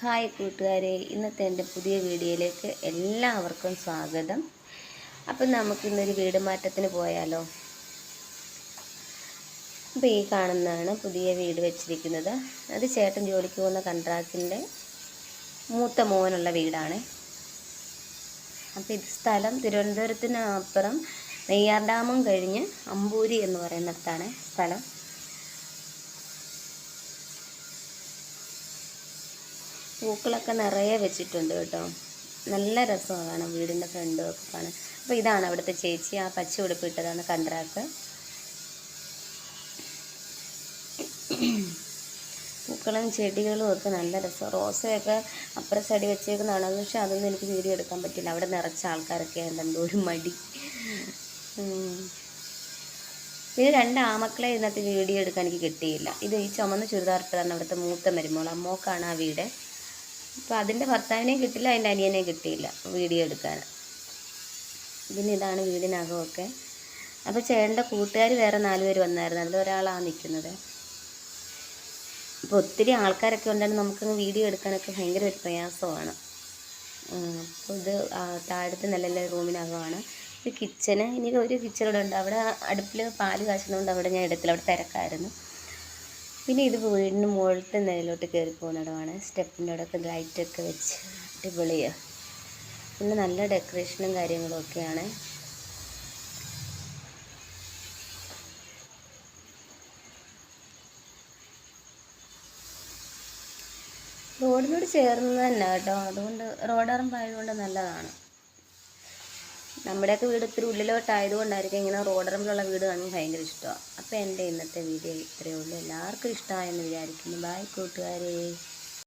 Hi കൂട്ടുകാരെ ഇന്നത്തെ എന്റെ പുതിയ വീഡിയോയിലേക്ക് എല്ലാവർക്കും സ്വാഗതം. അപ്പം നമുക്കിന്നൊരു വീട് മാറ്റത്തിന് പോയാലോ? അപ്പോൾ ഈ കാണുന്നതാണ് പുതിയ വീട് വെച്ചിരിക്കുന്നത്. അത് ചേട്ടൻ ജോലിക്ക് പോകുന്ന കൺട്രാക്റ്റിന്റെ മൂത്ത മോനുള്ള വീടാണ്. അപ്പോൾ ഇത് സ്ഥലം തിരുവനന്തപുരത്തിന് അപ്പുറം നെയ്യാർ ഡാമും കഴിഞ്ഞ് അമ്പൂരി എന്ന് പറയുന്നിടത്താണ് സ്ഥലം. പൂക്കളൊക്കെ നിറയെ വെച്ചിട്ടുണ്ട് കേട്ടോ. നല്ല രസമാണ് കാണാൻ വീടിന്റെ ഫ്രണ്ടും ഒക്കെ കാണാൻ. അപ്പോൾ ഇതാണ് അവിടുത്തെ ചേച്ചി ആ പച്ച ഉടുപ്പിട്ടതാണ് കണ്ട്രാക്ക് പൂക്കളും ചെടികളും ഒക്കെ നല്ല രസം. റോസയൊക്കെ അപ്പുറം സൈഡ് വെച്ചേക്കുന്നതാണ്. പക്ഷേ അതൊന്നും എനിക്ക് വീഡിയോ എടുക്കാൻ പറ്റില്ല. അവിടെ നിറച്ച ആൾക്കാരൊക്കെ എന്തോ ഒരു മടി. ഇത് രണ്ട് ആമക്കളെ ഇതിനകത്ത് വീഡിയോ എടുക്കാൻ എനിക്ക് കിട്ടിയില്ല. ഇത് ഈ ചുമന്ന ചുരിദാർ ഇട്ടതാണ് അവിടുത്തെ മൂത്ത മരുമോൾ. അമ്മോക്കാണ് ആ വീട്. അപ്പോൾ അതിന്റെ ഭർത്താവിനെ കിട്ടില്ല അതിന്റെ അനിയനെ കിട്ടിയില്ല വീഡിയോ എടുക്കാൻ. പിന്നെ ഇതാണ് വീടിനകമൊക്കെ. അപ്പോൾ ചേട്ടന്റെ കൂട്ടുകാർ വേറെ നാല് പേര് വന്നായിരുന്നു. അതിൽ ഒരാളാണ് നിൽക്കുന്നത്. അപ്പോൾ ഒത്തിരി ആൾക്കാരൊക്കെ ഉണ്ടെങ്കിൽ നമുക്കങ്ങ് വീഡിയോ എടുക്കാനൊക്കെ ഭയങ്കര ഒരു പ്രയാസമാണ്. അപ്പോൾ ഇത് താഴത്തെ നിലയിലെ റൂമിനകമാണ്. ഇത് കിച്ചന് ഇനി ഒരു കിച്ചനോടെ ഉണ്ട്. അവിടെ അടുപ്പിൽ പാൽ കാച്ചുന്നതുകൊണ്ട് അവിടെ ഞാൻ എടുത്തില്ല. അവിടെ തിരക്കായിരുന്നു. പിന്നെ ഇത് വീടിന് മുകളിലത്തെ നിലയിലോട്ട് കയറി പോകുന്നിടമാണ് സ്റ്റെപ്പിന്റെ അവിടെയൊക്കെ ലൈറ്റൊക്കെ വെച്ച് അടിപൊളിയാണ് പിന്നെ നല്ല ഡെക്കറേഷനും കാര്യങ്ങളും ഒക്കെയാണ്. റോഡിനോട് ചേർന്ന് തന്നെ കേട്ടോ. അതുകൊണ്ട് റോഡറമ്പായതുകൊണ്ട് നല്ലതാണ്. നമ്മുടെയൊക്കെ വീട് ഇത്തിരി ഉള്ളിലോട്ടായതുകൊണ്ടായിരിക്കും ഇങ്ങനെ റോഡറമ്പിലുള്ള വീട് കാണുമ്പോൾ ഭയങ്കര ഇഷ്ടമാണ്. അപ്പോൾ എന്റെ ഇന്നത്തെ വീഡിയോ ഇത്രയേ ഉള്ളൂ. എല്ലാവർക്കും ഇഷ്ടമായെന്ന് വിചാരിക്കുന്നു. ബായ് കൂട്ടുകാരേ.